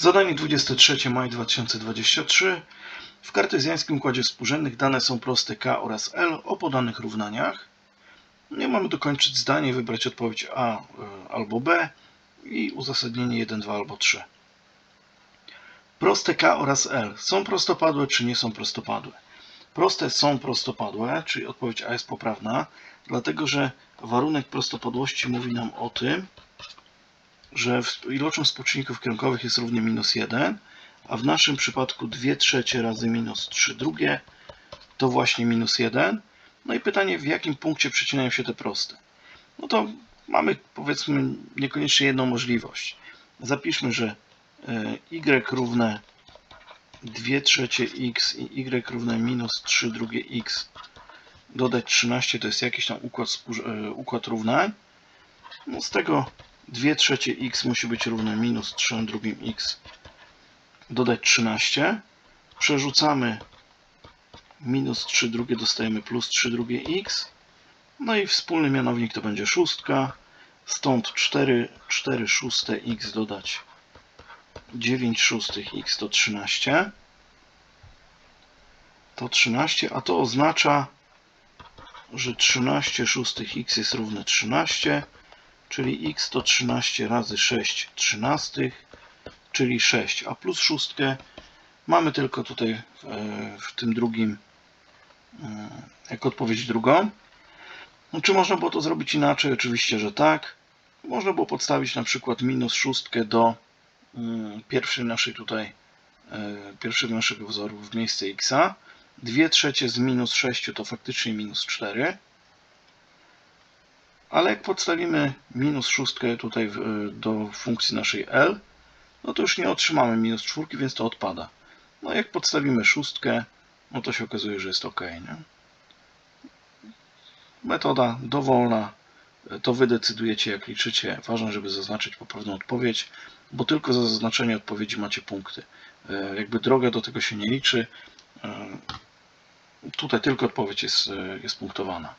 Zadanie 23 maj 2023. W kartezjańskim układzie współrzędnych dane są proste k oraz l o podanych równaniach. Nie mamy dokończyć zdania wybrać odpowiedź A y, albo B i uzasadnienie 1, 2 albo 3. Proste k oraz l są prostopadłe czy nie są prostopadłe? Proste są prostopadłe, czyli odpowiedź A jest poprawna, dlatego że warunek prostopadłości mówi nam o tym, że iloczyn współczynników kierunkowych jest równy minus 1, a w naszym przypadku 2 trzecie razy minus 3 drugie to właśnie minus 1. No i pytanie, w jakim punkcie przecinają się te proste? No to mamy powiedzmy niekoniecznie jedną możliwość. Zapiszmy, że e, y równe 2 trzecie x i y równe minus 3 drugie x dodać 13 to jest jakiś tam układ, e, układ równań. No z tego 2 trzecie x musi być równe minus 3 drugim x dodać 13. Przerzucamy minus 3 drugie, dostajemy plus 3 drugie x. No i wspólny mianownik to będzie szóstka. Stąd 4, 4 szóste x dodać 9 szóstych x to 13. To 13, a to oznacza, że 13 szóstych x jest równe 13 czyli x to 13 razy 6 trzynastych, czyli 6, a plus szóstkę mamy tylko tutaj w, e, w tym drugim e, jako odpowiedź drugą. No, czy można było to zrobić inaczej? Oczywiście, że tak. Można było podstawić na przykład minus szóstkę do mm, pierwszej naszej tutaj e, pierwszego naszego wzoru w miejsce x. 2 trzecie z minus 6 to faktycznie minus 4. Ale jak podstawimy minus szóstkę tutaj y, do funkcji naszej L, no to już nie otrzymamy minus czwórki, więc to odpada. No jak podstawimy szóstkę, no to się okazuje, że jest ok. Nie? Metoda dowolna, to wy decydujecie jak liczycie. Ważne, żeby zaznaczyć poprawną odpowiedź, bo tylko za zaznaczenie odpowiedzi macie punkty. Y, Jakby droga do tego się nie liczy. y, Tutaj tylko odpowiedź jest, jest punktowana.